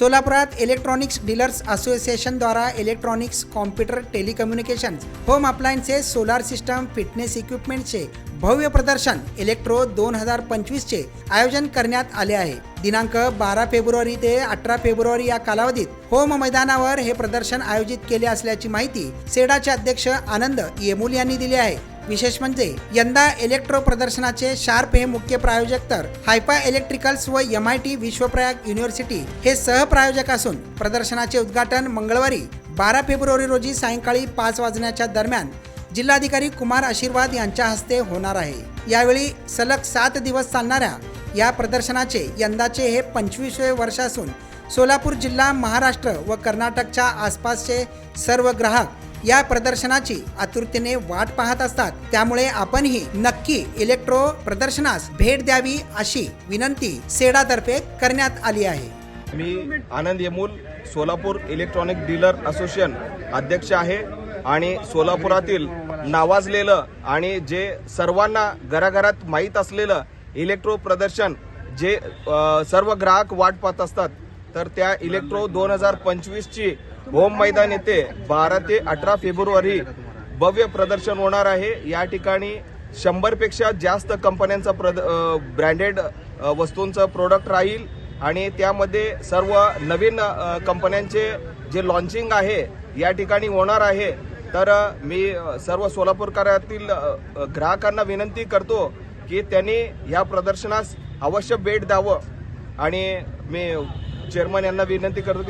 सोलापुरात electronics dealers असोसिएशनद्वारा electronics computer telecommunication home appliances solar system fitness इक्विपमेंटचे भव्य प्रदर्शन electro दोन हजार पंचवीसचे आयोजन करण्यात आले आहे. दिनांक बारा फेब्रुवारी ते अठरा फेब्रुवारी या कालावधीत होम मैदानावर हे प्रदर्शन आयोजित केले असल्याची माहिती सेडाचे अध्यक्ष आनंद येमूल यांनी दिली आहे. विशेष म्हणजे यंदा इलेक्ट्रो प्रदर्शनाचे शार्प हे मुख्य प्रायोजक तर हायपा इलेक्ट्रिकल्स व M I T Vishwaprayag University हे सहप्रायोजक असून प्रदर्शनाचे उद्घाटन मंगळवारी बारा फेब्रुवारी रोजी सायंकाळी पाच वाजण्याच्या दरम्यान जिल्हाधिकारी कुमार आशीर्वाद यांच्या हस्ते होणार आहे. यावेळी सलग सात दिवस चालणाऱ्या या प्रदर्शनाचे यंदाचे हे पंचवीसवे वर्ष असून सोलापूर जिल्हा महाराष्ट्र व कर्नाटकच्या आसपासचे सर्व ग्राहक या प्रदर्शनाची आतुरतेने वाट पाहत असतात. त्यामुळे आपणही नक्की इलेक्ट्रो प्रदर्शनास भेट द्यावी अशी विनंती सेडातर्फे करण्यात आली आहे. मी Anand Yemul Solapur electronic dealer association अध्यक्ष आहे आणि सोलापुरातील नावाजलेलं आणि जे सर्वांना घराघरात माहीत असलेलं इलेक्ट्रो प्रदर्शन जे सर्व ग्राहक वाट पाहत असतात. तर त्या इलेक्ट्रो दोन हजार पंचवीसची होम मैदान येथे बारा ते अठरा फेब्रुवारी भव्य प्रदर्शन होणार आहे. या ठिकाणी शंभरपेक्षा जास्त कंपन्यांचा प्रद ब्रँडेड वस्तूंचं प्रोडक्ट राहील आणि त्यामध्ये सर्व नवीन कंपन्यांचे जे लॉन्चिंग आहे या ठिकाणी होणार आहे. तर मी सर्व सोलापूरकरातील ग्राहकांना विनंती करतो की त्यांनी या प्रदर्शनास अवश्य भेट द्यावं. आणि मी चेअरमन यांना विनंती करतो की